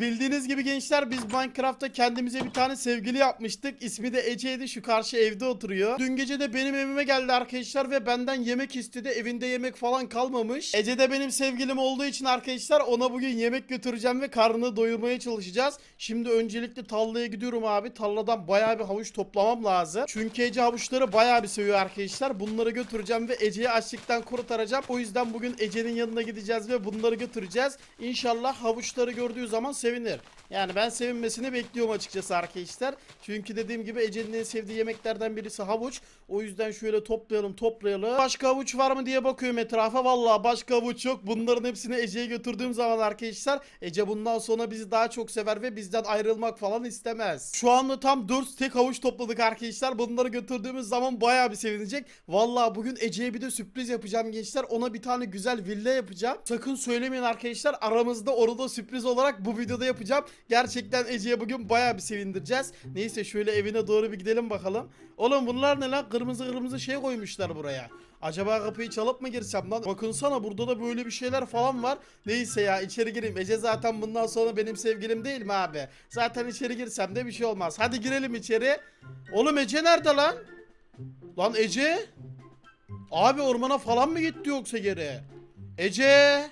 Bildiğiniz gibi gençler biz Minecraft'ta kendimize bir tane sevgili yapmıştık. İsmi de Ece'ydi şu karşı evde oturuyor. Dün gece de benim evime geldi arkadaşlar ve benden yemek istedi. Evinde yemek falan kalmamış. Ece de benim sevgilim olduğu için arkadaşlar ona bugün yemek götüreceğim ve karnını doyurmaya çalışacağız. Şimdi öncelikle tarlaya gidiyorum abi. Tarladan bayağı bir havuç toplamam lazım. Çünkü Ece havuçları bayağı bir seviyor arkadaşlar. Bunları götüreceğim ve Ece'yi açlıktan kurtaracağım. O yüzden bugün Ece'nin yanına gideceğiz ve bunları götüreceğiz. İnşallah havuçları gördüğü zaman sevinir. Yani ben sevinmesini bekliyorum açıkçası arkadaşlar. Çünkü dediğim gibi Ece'nin en sevdiği yemeklerden birisi havuç. O yüzden şöyle toplayalım toplayalım. Başka havuç var mı diye bakıyorum etrafa. Vallahi başka havuç yok. Bunların hepsini Ece'ye götürdüğüm zaman arkadaşlar Ece bundan sonra bizi daha çok sever ve bizden ayrılmak falan istemez. Şu anda tam 4 stek havuç topladık arkadaşlar. Bunları götürdüğümüz zaman bayağı bir sevinecek. Vallahi bugün Ece'ye bir de sürpriz yapacağım gençler. Ona bir tane güzel villa yapacağım. Sakın söylemeyin arkadaşlar. Aramızda orada sürpriz olarak bu videoda yapacağım. Gerçekten Ece'ye bugün bayağı bir sevindireceğiz. Neyse şöyle evine doğru bir gidelim bakalım. Oğlum bunlar ne lan? Kırmızı kırmızı şey koymuşlar buraya. Acaba kapıyı çalıp mı girsem lan? Bakınsana burada da böyle bir şeyler falan var. Neyse ya içeri gireyim. Ece zaten bundan sonra benim sevgilim değil mi abi? Zaten içeri girsem de bir şey olmaz. Hadi girelim içeri. Oğlum Ece nerede lan? Lan Ece? Abi ormana falan mı gitti yoksa geri? Ece?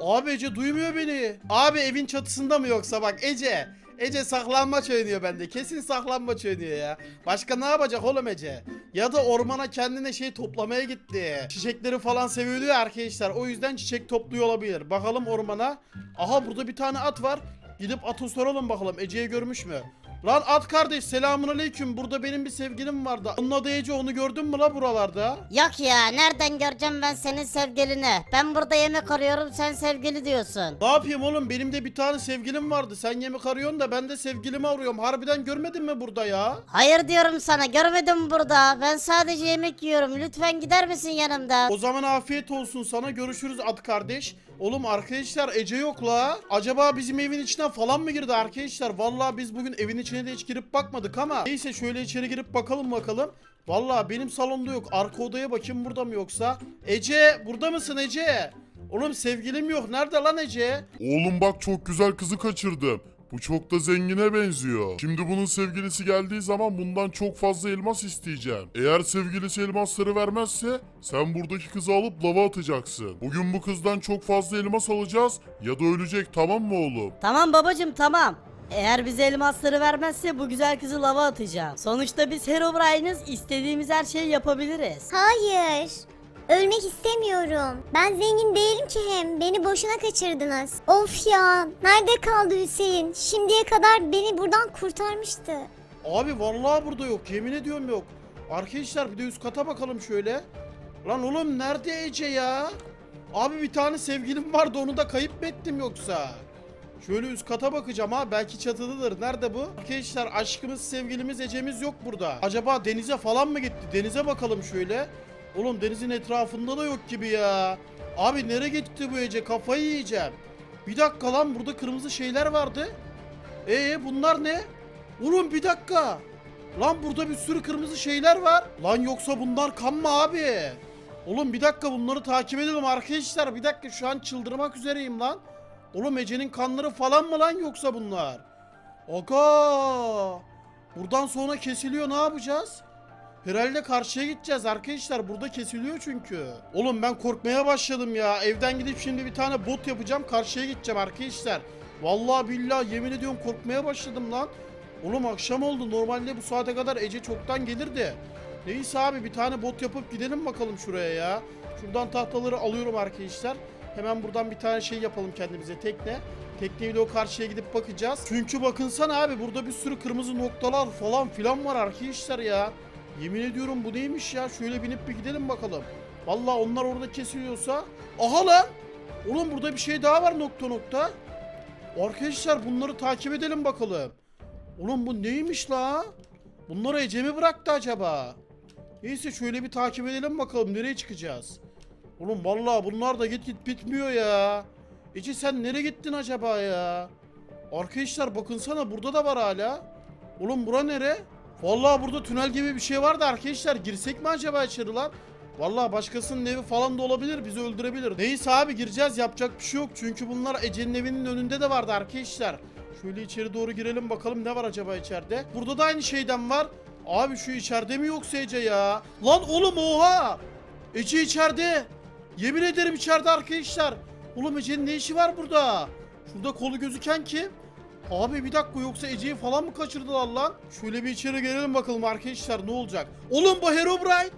Abi Ece duymuyor beni. Abi evin çatısında mı yoksa bak Ece. Ece saklanmaç oynuyor bende. Kesin saklanmaç oynuyor ya. Başka ne yapacak oğlum Ece? Ya da ormana kendine şey toplamaya gitti. Çiçekleri falan seviyordu ya arkadaşlar. O yüzden çiçek topluyor olabilir. Bakalım ormana. Aha burada bir tane at var. Gidip atı soralım bakalım. Ece'yi görmüş mü? Lan at kardeş selamun aleyküm. Burada benim bir sevgilim vardı. Onun adı Ece onu gördün mü la buralarda? Yok ya nereden göreceğim ben senin sevgilini? Ben burada yemek arıyorum sen sevgili diyorsun. Ne yapayım oğlum benim de bir tane sevgilim vardı. Sen yemek arıyorsun da ben de sevgilimi arıyorum. Harbiden görmedin mi burada ya? Hayır diyorum sana görmedim burada. Ben sadece yemek yiyorum. Lütfen gider misin yanımdan? O zaman afiyet olsun sana. Görüşürüz at kardeş. Oğlum arkadaşlar Ece yok la. Acaba bizim evin içine falan mı girdi arkadaşlar? Vallahi biz bugün evin içine de hiç girip bakmadık ama. Neyse şöyle içeri girip bakalım bakalım. Vallahi benim salonda yok. Arka odaya bakayım burada mı yoksa. Ece burada mısın Ece? Oğlum sevgilim yok. Nerede lan Ece? Oğlum bak çok güzel kızı kaçırdım. Bu çok da zengine benziyor. Şimdi bunun sevgilisi geldiği zaman bundan çok fazla elmas isteyeceğim. Eğer sevgilisi elmasları vermezse sen buradaki kızı alıp lava atacaksın. Bugün bu kızdan çok fazla elmas alacağız ya da ölecek tamam mı oğlum? Tamam babacım tamam. Eğer bize elmasları vermezse bu güzel kızı lava atacağım. Sonuçta biz Herobrine'ız istediğimiz her şeyi yapabiliriz. Hayır. Ölmek istemiyorum. Ben zengin değilim ki hem. Beni boşuna kaçırdınız. Of ya. Nerede kaldı Hüseyin? Şimdiye kadar beni buradan kurtarmıştı. Abi vallahi burada yok. Yemin ediyorum yok. Arkadaşlar bir de üst kata bakalım şöyle. Lan oğlum nerede Ece ya? Abi bir tane sevgilim vardı onu da kayıp mı ettim yoksa? Şöyle üst kata bakacağım ha belki çatıdadır. Nerede bu? Arkadaşlar aşkımız sevgilimiz Ece'miz yok burada. Acaba denize falan mı gitti? Denize bakalım şöyle. Oğlum denizin etrafında da yok gibi ya. Abi nereye gitti bu Ece? Kafayı yiyeceğim. Bir dakika lan burada kırmızı şeyler vardı. Ee bunlar ne? Oğlum bir dakika. Lan burada bir sürü kırmızı şeyler var. Lan yoksa bunlar kan mı abi? Oğlum bir dakika bunları takip edelim arkadaşlar. Bir dakika şu an çıldırmak üzereyim lan. Oğlum Ece'nin kanları falan mı lan yoksa bunlar? Aga! Buradan sonra kesiliyor ne yapacağız? Herhalde karşıya gideceğiz arkadaşlar. Burada kesiliyor çünkü. Oğlum ben korkmaya başladım ya. Evden gidip şimdi bir tane bot yapacağım. Karşıya gideceğim arkadaşlar. Vallahi billahi yemin ediyorum korkmaya başladım lan. Oğlum akşam oldu. Normalde bu saate kadar Ece çoktan gelirdi. Neyse abi bir tane bot yapıp gidelim bakalım şuraya ya. Şuradan tahtaları alıyorum arkadaşlar. Hemen buradan bir tane şey yapalım kendimize tekne. Tekneyle o karşıya gidip bakacağız. Çünkü bakınsana abi burada bir sürü kırmızı noktalar falan filan var arkadaşlar ya. Yemin ediyorum bu neymiş ya? Şöyle binip bir gidelim bakalım. Vallahi onlar orada kesiliyorsa. Aha lan! Oğlum burada bir şey daha var nokta nokta. Arkadaşlar bunları takip edelim bakalım. Oğlum bu neymiş la? Bunları Ece mi bıraktı acaba? Neyse şöyle bir takip edelim bakalım nereye çıkacağız. Oğlum vallahi bunlar da git git bitmiyor ya. Ece sen nereye gittin acaba ya? Arkadaşlar bakınsana burada da var hala. Oğlum bura nere? Vallahi burada tünel gibi bir şey vardı arkadaşlar. Girsek mi acaba içeri lan? Vallahi başkasının evi falan da olabilir. Bizi öldürebilir. Neyse abi gireceğiz. Yapacak bir şey yok. Çünkü bunlar Ece'nin evinin önünde de vardı arkadaşlar. Şöyle içeri doğru girelim bakalım ne var acaba içeride. Burada da aynı şeyden var. Abi şu içeride mi yoksa Ece ya? Lan oğlum oha! Ece içeride. Yemin ederim içeride arkadaşlar. Oğlum Ece'nin ne işi var burada? Şurada kolu gözüken kim? Abi bir dakika yoksa Ece'yi falan mı kaçırdılar lan? Şöyle bir içeri girelim bakalım arkadaşlar ne olacak? Oğlum bu Herobrine.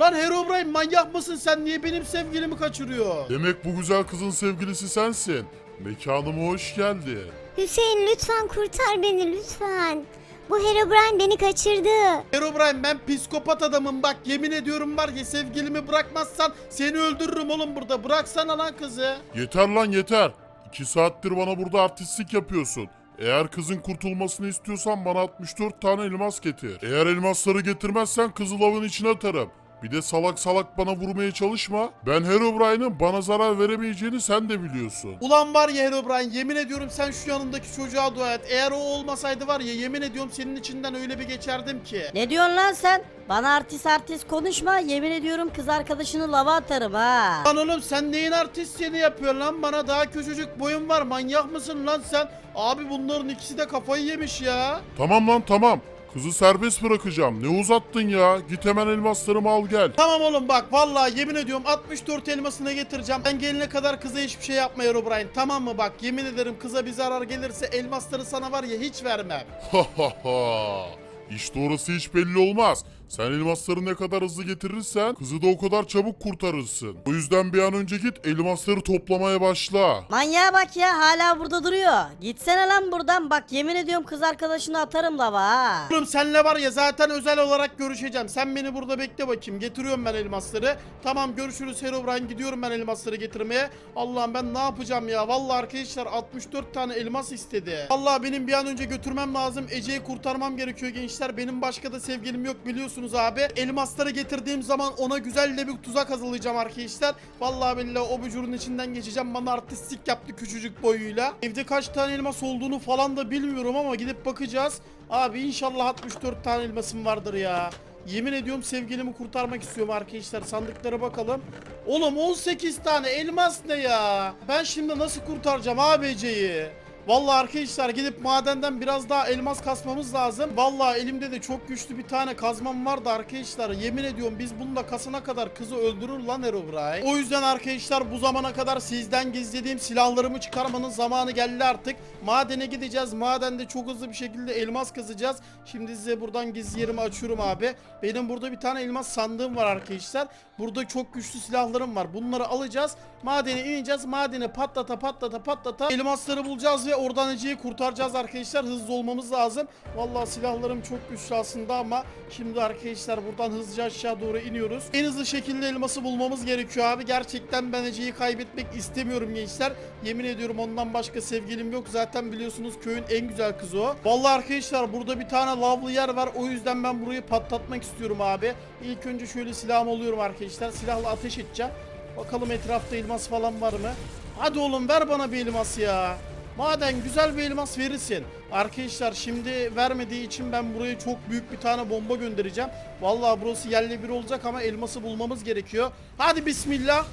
Lan Herobrine manyak mısın sen niye benim sevgilimi kaçırıyor? Demek bu güzel kızın sevgilisi sensin. Mekanıma hoş geldin. Hüseyin lütfen kurtar beni lütfen. Bu Herobrine beni kaçırdı. Herobrine ben psikopat adamım bak yemin ediyorum var ya sevgilimi bırakmazsan seni öldürürüm oğlum burada. Bıraksana lan kızı. Yeter lan yeter. İki saattir bana burada artistlik yapıyorsun. Eğer kızın kurtulmasını istiyorsan bana 64 tane elmas getir. Eğer elmasları getirmezsen kızı lavın içine atarım. Bir de salak salak bana vurmaya çalışma. Ben Herobrine'ın bana zarar veremeyeceğini sen de biliyorsun. Ulan var ya Herobrine yemin ediyorum sen şu yanındaki çocuğa dua et. Eğer o olmasaydı var ya yemin ediyorum senin içinden öyle bir geçerdim ki. Ne diyorsun lan sen? Bana artist artist konuşma. Yemin ediyorum kız arkadaşını lava atarım ha. Lan oğlum sen neyin artistliğini yapıyorsun lan? Bana daha küçücük boyun var. Manyak mısın lan sen? Abi bunların ikisi de kafayı yemiş ya. Tamam lan tamam. Kızı serbest bırakacağım. Ne uzattın ya? Git hemen elmaslarımı al gel. Tamam oğlum bak vallahi yemin ediyorum 64 elmasını getireceğim. Ben gelene kadar kıza hiçbir şey yapma Herobrine. Tamam mı bak yemin ederim kıza bir zarar gelirse elmasları sana var ya hiç vermem. Ha ha ha. İşte orası hiç belli olmaz. Sen elmasları ne kadar hızlı getirirsen kızı da o kadar çabuk kurtarırsın. O yüzden bir an önce git elmasları toplamaya başla. Manyağa bak ya hala burada duruyor. Gitsene lan buradan bak yemin ediyorum kız arkadaşını atarım lava ha. Oğlum senle var ya zaten özel olarak görüşeceğim. Sen beni burada bekle bakayım. Getiriyorum ben elmasları. Tamam görüşürüz Herobrine. Gidiyorum ben elmasları getirmeye. Allah'ım ben ne yapacağım ya? Vallahi arkadaşlar 64 tane elmas istedi. Vallahi benim bir an önce götürmem lazım. Ece'yi kurtarmam gerekiyor gençler. Benim başka da sevgilim yok biliyorsunuz abi. Elmasları getirdiğim zaman ona güzel de bir tuzak hazırlayacağım arkadaşlar. Vallahi billahi o bücurun içinden geçeceğim. Bana artistlik yaptı küçücük boyuyla. Evde kaç tane elmas olduğunu falan da bilmiyorum ama gidip bakacağız. Abi inşallah 64 tane elmasım vardır ya. Yemin ediyorum sevgilimi kurtarmak istiyorum arkadaşlar. Sandıklara bakalım. Oğlum 18 tane elmas ne ya? Ben şimdi nasıl kurtaracağım ABC'yi? Vallahi arkadaşlar gidip madenden biraz daha elmas kasmamız lazım. Vallahi elimde de çok güçlü bir tane kazmam vardı arkadaşlar. Yemin ediyorum biz bununla kasana kadar kızı öldürür lan Herobrine. O yüzden arkadaşlar bu zamana kadar sizden gizlediğim silahlarımı çıkarmanın zamanı geldi artık. Madene gideceğiz. Madende çok hızlı bir şekilde elmas kazacağız. Şimdi size buradan gizli yerimi açıyorum abi. Benim burada bir tane elmas sandığım var arkadaşlar. Burada çok güçlü silahlarım var. Bunları alacağız. Madene ineceğiz. Madene patlata patlata patlata elmasları bulacağız ve oradan Ece'yi kurtaracağız arkadaşlar. Hızlı olmamız lazım. Vallahi silahlarım çok güçlü aslında ama şimdi arkadaşlar buradan hızlıca aşağı doğru iniyoruz. En hızlı şekilde elması bulmamız gerekiyor abi. Gerçekten ben Ece'yi kaybetmek istemiyorum gençler. Yemin ediyorum ondan başka sevgilim yok. Zaten biliyorsunuz köyün en güzel kızı o. Vallahi arkadaşlar burada bir tane lavlı yer var. O yüzden ben burayı patlatmak istiyorum abi. İlk önce şöyle silahımı alıyorum arkadaşlar. Silahla ateş edeceğim. Bakalım etrafta elmas falan var mı? Hadi oğlum ver bana bir elmas ya. Maden güzel bir elmas verirsin. Arkadaşlar şimdi vermediği için ben buraya çok büyük bir tane bomba göndereceğim. Vallahi burası yerle bir olacak ama elması bulmamız gerekiyor. Hadi bismillah.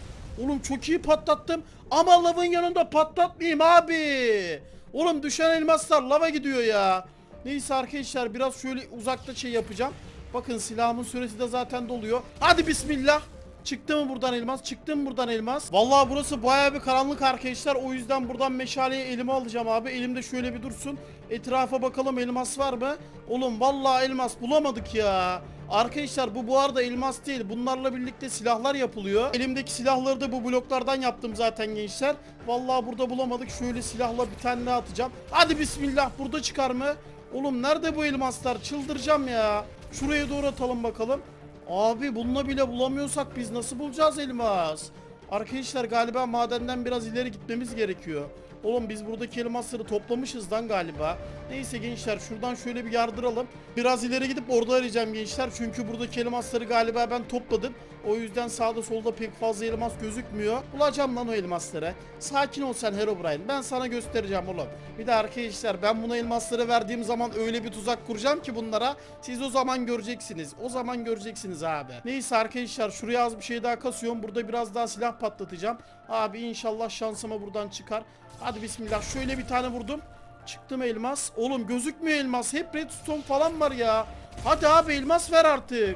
Oğlum çok iyi patlattım. Ama lavın yanında patlatmayayım abi. Oğlum düşen elmaslar lava gidiyor ya. Neyse arkadaşlar biraz şöyle uzakta şey yapacağım. Bakın silahımın süresi de zaten doluyor. Hadi bismillah. Çıktı mı buradan elmas? Çıktı mı buradan elmas? Vallahi burası bayağı bir karanlık arkadaşlar. O yüzden buradan meşaleyi elime alacağım abi. Elimde şöyle bir dursun. Etrafa bakalım elmas var mı? Oğlum vallahi elmas bulamadık ya. Arkadaşlar bu bu arada elmas değil. Bunlarla birlikte silahlar yapılıyor. Elimdeki silahları da bu bloklardan yaptım zaten gençler. Vallahi burada bulamadık. Şöyle silahla bir tane atacağım. Hadi bismillah burada çıkar mı? Oğlum nerede bu elmaslar? Çıldıracağım ya. Şuraya doğru atalım bakalım. Abi bununla bile bulamıyorsak biz nasıl bulacağız elmas? Arkadaşlar galiba madenden biraz ileri gitmemiz gerekiyor. Oğlum biz buradaki elmasları toplamışız lan galiba. Neyse gençler şuradan şöyle bir yardıralım. Biraz ileri gidip orada arayacağım gençler. Çünkü buradaki elmasları galiba ben topladım. O yüzden sağda solda pek fazla elmas gözükmüyor. Bulacağım lan o elmasları. Sakin ol sen Herobrine. Ben sana göstereceğim oğlum. Bir de arkadaşlar ben buna elmasları verdiğim zaman öyle bir tuzak kuracağım ki bunlara. Siz o zaman göreceksiniz. O zaman göreceksiniz abi. Neyse arkadaşlar şuraya az bir şey daha kasıyorum. Burada biraz daha silah patlatacağım. Abi inşallah şansıma buradan çıkar. Hadi bismillah. Şöyle bir tane vurdum. Çıktı mı elmas? Oğlum gözükmüyor elmas. Hep redstone falan var ya. Hadi abi elmas ver artık.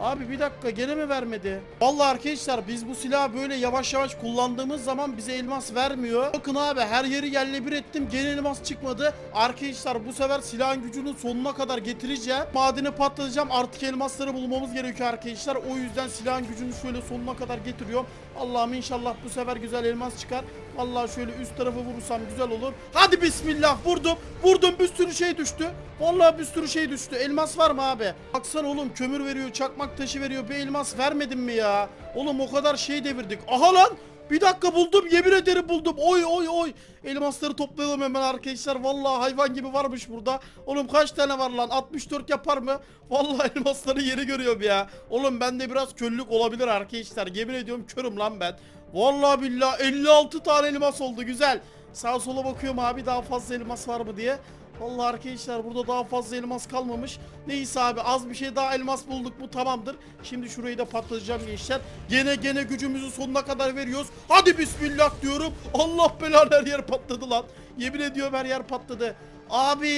Abi bir dakika gene mi vermedi? Vallahi arkadaşlar biz bu silahı böyle yavaş yavaş kullandığımız zaman bize elmas vermiyor. Bakın abi her yeri yerle bir ettim gene elmas çıkmadı. Arkadaşlar bu sefer silahın gücünü sonuna kadar getireceğim. Madeni patlatacağım artık elmasları bulmamız gerekiyor arkadaşlar. O yüzden silahın gücünü şöyle sonuna kadar getiriyorum. Allah'ım inşallah bu sefer güzel elmas çıkar. Vallahi şöyle üst tarafı vurursam güzel olur. Hadi bismillah vurdum. Vurdum bir sürü şey düştü. Vallahi bir sürü şey düştü. Elmas var mı abi? Baksana oğlum kömür veriyor, çakmak taşı veriyor. Bir elmas vermedin mi ya? Oğlum o kadar şey devirdik. Aha lan! Bir dakika buldum yemin ederim buldum. Oy oy oy. Elmasları toplayalım hemen arkadaşlar. Vallahi hayvan gibi varmış burada. Oğlum kaç tane var lan? 64 yapar mı? Vallahi elmasları yeri görüyorum ya. Oğlum bende biraz köllük olabilir arkadaşlar. Yemin ediyorum körüm lan ben. Vallahi billahi 56 tane elmas oldu güzel. Sağa sola bakıyorum abi daha fazla elmas var mı diye. Vallahi arkadaşlar burada daha fazla elmas kalmamış. Neyse abi az bir şey daha elmas bulduk bu tamamdır. Şimdi şurayı da patlatacağım gençler. Gene gene gücümüzü sonuna kadar veriyoruz. Hadi bismillah diyorum. Allah belanı her yer patladı lan. Yemin ediyorum her yer patladı. Abi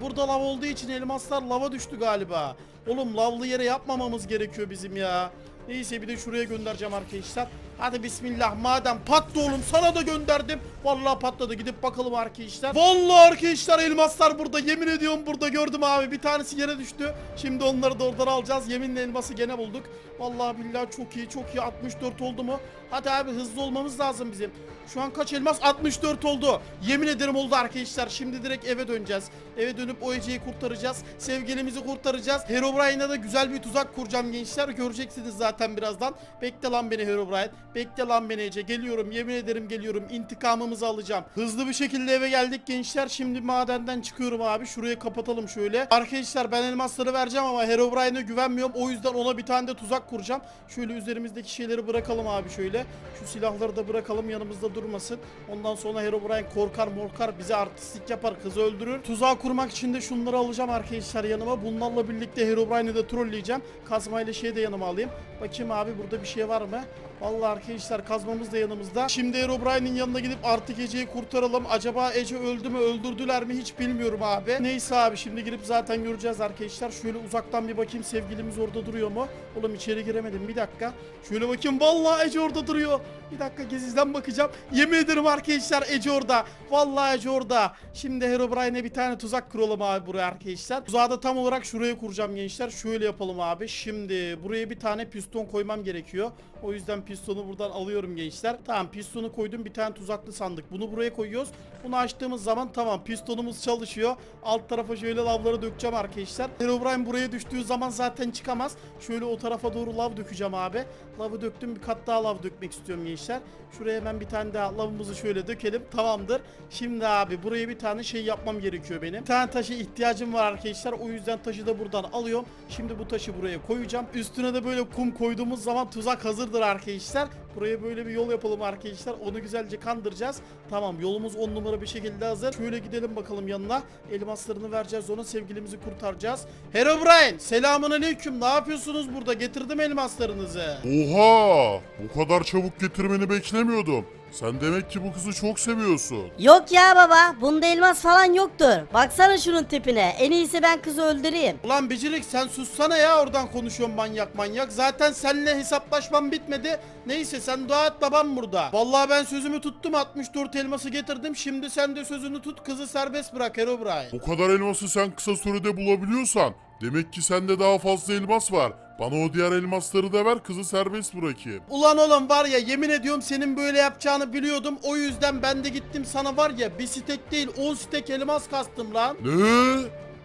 burada lav olduğu için elmaslar lava düştü galiba. Oğlum lavlı yere yapmamamız gerekiyor bizim ya. Neyse bir de şuraya göndereceğim arkadaşlar. Hadi bismillah madem patlı oğlum sana da gönderdim. Vallahi patladı gidip bakalım arkadaşlar. Vallahi arkadaşlar elmaslar burada yemin ediyorum burada gördüm abi. Bir tanesi yere düştü. Şimdi onları da oradan alacağız. Yeminle elması gene bulduk. Vallahi billahi çok iyi çok iyi 64 oldu mu? Hadi abi hızlı olmamız lazım bizim. Şu an kaç elmas? 64 oldu. Yemin ederim oldu arkadaşlar. Şimdi direkt eve döneceğiz. Eve dönüp o kurtaracağız. Sevgilimizi kurtaracağız. Herobrine'a da güzel bir tuzak kuracağım gençler. Göreceksiniz zaten birazdan. Bekle lan beni Herobrine. Bekle lan beni Ece. Geliyorum. Yemin ederim geliyorum. İntikamımızı alacağım. Hızlı bir şekilde eve geldik gençler. Şimdi madenden çıkıyorum abi. Şurayı kapatalım şöyle. Arkadaşlar ben elmasları vereceğim ama Herobrine'a güvenmiyorum. O yüzden ona bir tane de tuzak kuracağım. Şöyle üzerimizdeki şeyleri bırakalım abi şöyle. Şu silahları da bırakalım yanımızda durmasın. Ondan sonra Herobrine korkar morkar bize artistlik yapar kızı öldürür. Tuzağı kurmak için de şunları alacağım arkadaşlar yanıma. Bunlarla birlikte Herobrine'i de trolleyeceğim. Kazmayla şeyi de yanıma alayım. Bakayım abi burada bir şey var mı? Vallahi arkadaşlar kazmamız da yanımızda. Şimdi Herobrine'in yanına gidip artık Ece'yi kurtaralım. Acaba Ece öldü mü öldürdüler mi hiç bilmiyorum abi. Neyse abi şimdi girip zaten göreceğiz arkadaşlar. Şöyle uzaktan bir bakayım sevgilimiz orada duruyor mu? Oğlum içeri giremedim bir dakika. Şöyle bakayım vallahi Ece orada duruyor. Bir dakika gezizden bakacağım. Yemin ederim arkadaşlar Ece orada. Vallahi Ece orada. Şimdi Herobrine'e bir tane tuzak kuralım abi buraya arkadaşlar. Tuzağı da tam olarak şuraya kuracağım gençler. Şöyle yapalım abi. Şimdi buraya bir tane piston koymam gerekiyor. O yüzden pistonu buradan alıyorum gençler. Tamam pistonu koydum bir tane tuzaklı sandık. Bunu buraya koyuyoruz. Bunu açtığımız zaman tamam pistonumuz çalışıyor. Alt tarafa şöyle lavları dökeceğim arkadaşlar. Herobrine buraya düştüğü zaman zaten çıkamaz. Şöyle o tarafa doğru lav dökeceğim abi. Lavı döktüm bir kat daha lav dökmek istiyorum gençler. Şuraya hemen bir tane daha lavımızı şöyle dökelim. Tamamdır. Şimdi abi buraya bir tane şey yapmam gerekiyor benim. Bir tane taşa ihtiyacım var arkadaşlar. O yüzden taşı da buradan alıyorum. Şimdi bu taşı buraya koyacağım. Üstüne de böyle kum koyduğumuz zaman tuzak hazırdır arkadaşlar. Buraya böyle bir yol yapalım arkadaşlar. Onu güzelce kandıracağız. Tamam yolumuz 10 numara bir şekilde hazır. Şöyle gidelim bakalım yanına. Elmaslarını vereceğiz ona sevgilimizi kurtaracağız. Herobrine selamun aleyküm. Ne yapıyorsunuz burada? Getirdim elmaslarınızı. Oha! Bu kadar çabuk getirmeni beklemiyordum. Sen demek ki bu kızı çok seviyorsun. Yok ya baba bunda elmas falan yoktur. Baksana şunun tipine. En iyisi ben kızı öldüreyim. Ulan Bicirik sen sussana ya oradan konuşuyorsun manyak manyak. Zaten seninle hesaplaşmam bitmedi. Neyse sen dua et babam burada. Vallahi ben sözümü tuttum 64 elması getirdim. Şimdi sen de sözünü tut kızı serbest bırak Herobrine. Bu kadar elması sen kısa sürede bulabiliyorsan demek ki sende daha fazla elmas var. Bana o diğer elmasları da ver kızı serbest bırakayım. Ulan oğlum var ya yemin ediyorum senin böyle yapacağını biliyordum. O yüzden ben de gittim sana var ya bir stek değil 10 stek elmas kastım lan.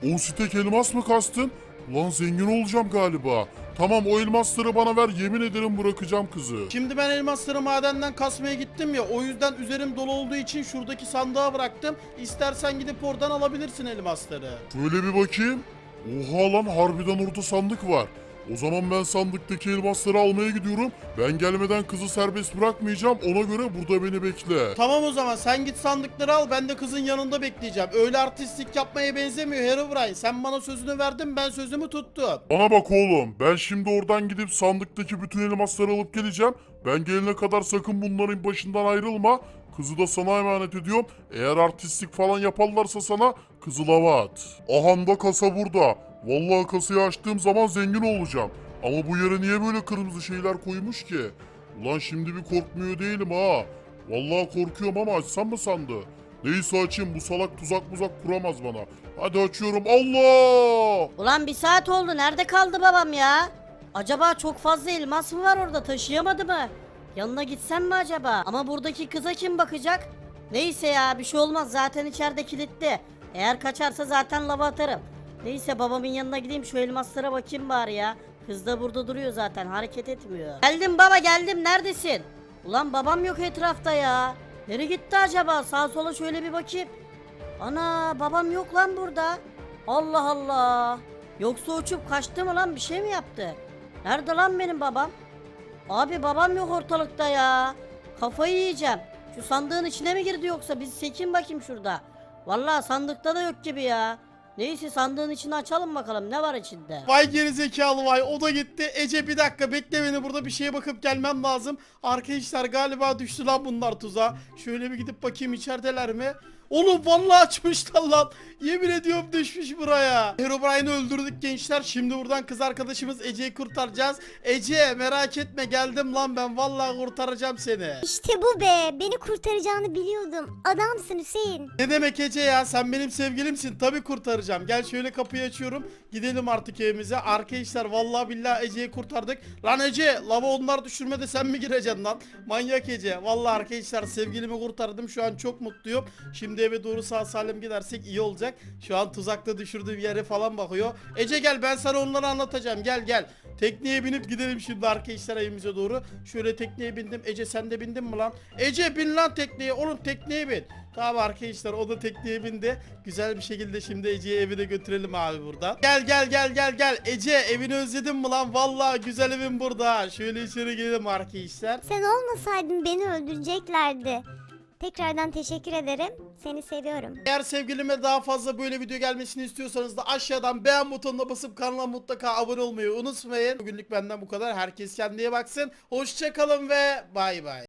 Ne? 10 stek elmas mı kastın? Ulan zengin olacağım galiba. Tamam o elmasları bana ver yemin ederim bırakacağım kızı. Şimdi ben elmasları madenden kasmaya gittim ya o yüzden üzerim dolu olduğu için şuradaki sandığa bıraktım. İstersen gidip oradan alabilirsin elmasları. Şöyle bir bakayım. Oha lan harbiden orada sandık var. O zaman ben sandıktaki elmasları almaya gidiyorum. Ben gelmeden kızı serbest bırakmayacağım. Ona göre burada beni bekle. Tamam o zaman sen git sandıkları al ben de kızın yanında bekleyeceğim. Öyle artistlik yapmaya benzemiyor Herobrine. Sen bana sözünü verdin ben sözümü tuttum. Bana bak oğlum. Ben şimdi oradan gidip sandıktaki bütün elmasları alıp geleceğim. Ben gelene kadar sakın bunların başından ayrılma. Kızı da sana emanet ediyorum. Eğer artistlik falan yaparlarsa sana kızı lava at. Ahanda kasa burada. Vallahi kasayı açtığım zaman zengin olacağım. Ama bu yere niye böyle kırmızı şeyler koymuş ki? Ulan şimdi bir korkmuyor değilim ha. Vallahi korkuyorum ama açsam mı sandı? Neyse açayım bu salak tuzak muzak kuramaz bana. Hadi açıyorum. Allah! Ulan bir saat oldu nerede kaldı babam ya? Acaba çok fazla elmas mı var orada taşıyamadı mı? Yanına gitsem mi acaba? Ama buradaki kıza kim bakacak? Neyse ya bir şey olmaz zaten içeride kilitli. Eğer kaçarsa zaten lava atarım. Neyse babamın yanına gideyim şu elmaslara bakayım bari ya. Kız da burada duruyor zaten hareket etmiyor. Geldim baba geldim neredesin? Ulan babam yok etrafta ya. Nereye gitti acaba? Sağa sola şöyle bir bakayım. Ana babam yok lan burada. Allah Allah. Yoksa uçup kaçtı mı lan bir şey mi yaptı? Nerede lan benim babam? Abi babam yok ortalıkta ya. Kafayı yiyeceğim. Şu sandığın içine mi girdi yoksa? Biz sekin bakayım şurada. Vallahi sandıkta da yok gibi ya. Neyse sandığın içini açalım bakalım ne var içinde. Vay gerizekalı vay o da gitti. Ece bir dakika bekle beni burada bir şeye bakıp gelmem lazım. Arkadaşlar galiba düştü lan bunlar tuzağa. Şöyle bir gidip bakayım içerideler mi? Oğlum vallahi açmışlar lan. Yemin ediyorum düşmüş buraya. Herobrine'i öldürdük gençler. Şimdi buradan kız arkadaşımız Ece'yi kurtaracağız. Ece merak etme geldim lan ben. Vallahi kurtaracağım seni. İşte bu be. Beni kurtaracağını biliyordum. Adamsın Hüseyin. Ne demek Ece ya sen benim sevgilimsin tabi kurtaracağım gel şöyle kapıyı açıyorum gidelim artık evimize arkadaşlar vallahi billahi Ece'yi kurtardık lan Ece lava onlar düşürmede sen mi gireceksin lan manyak Ece vallahi arkadaşlar sevgilimi kurtardım şu an çok mutluyum şimdi eve doğru sağ salim gidersek iyi olacak şu an tuzakta düşürdüğüm yere falan bakıyor Ece gel ben sana onları anlatacağım gel gel tekneye binip gidelim şimdi arkadaşlar evimize doğru şöyle tekneye bindim Ece sen de bindin mi lan Ece bin lan tekneye oğlum tekneye bin Tamam arkadaşlar o da tekneye bindi. Güzel bir şekilde şimdi Ece'yi evine götürelim abi buradan. Gel gel gel gel gel. Ece evini özledin mi lan? Vallahi güzel evin burada. Şöyle içeri girelim arkadaşlar. Sen olmasaydın beni öldüreceklerdi. Tekrardan teşekkür ederim. Seni seviyorum. Eğer sevgilime daha fazla böyle video gelmesini istiyorsanız da aşağıdan beğen butonuna basıp kanala mutlaka abone olmayı unutmayın. Bugünlük benden bu kadar. Herkes kendine baksın. Hoşçakalın ve bay bay.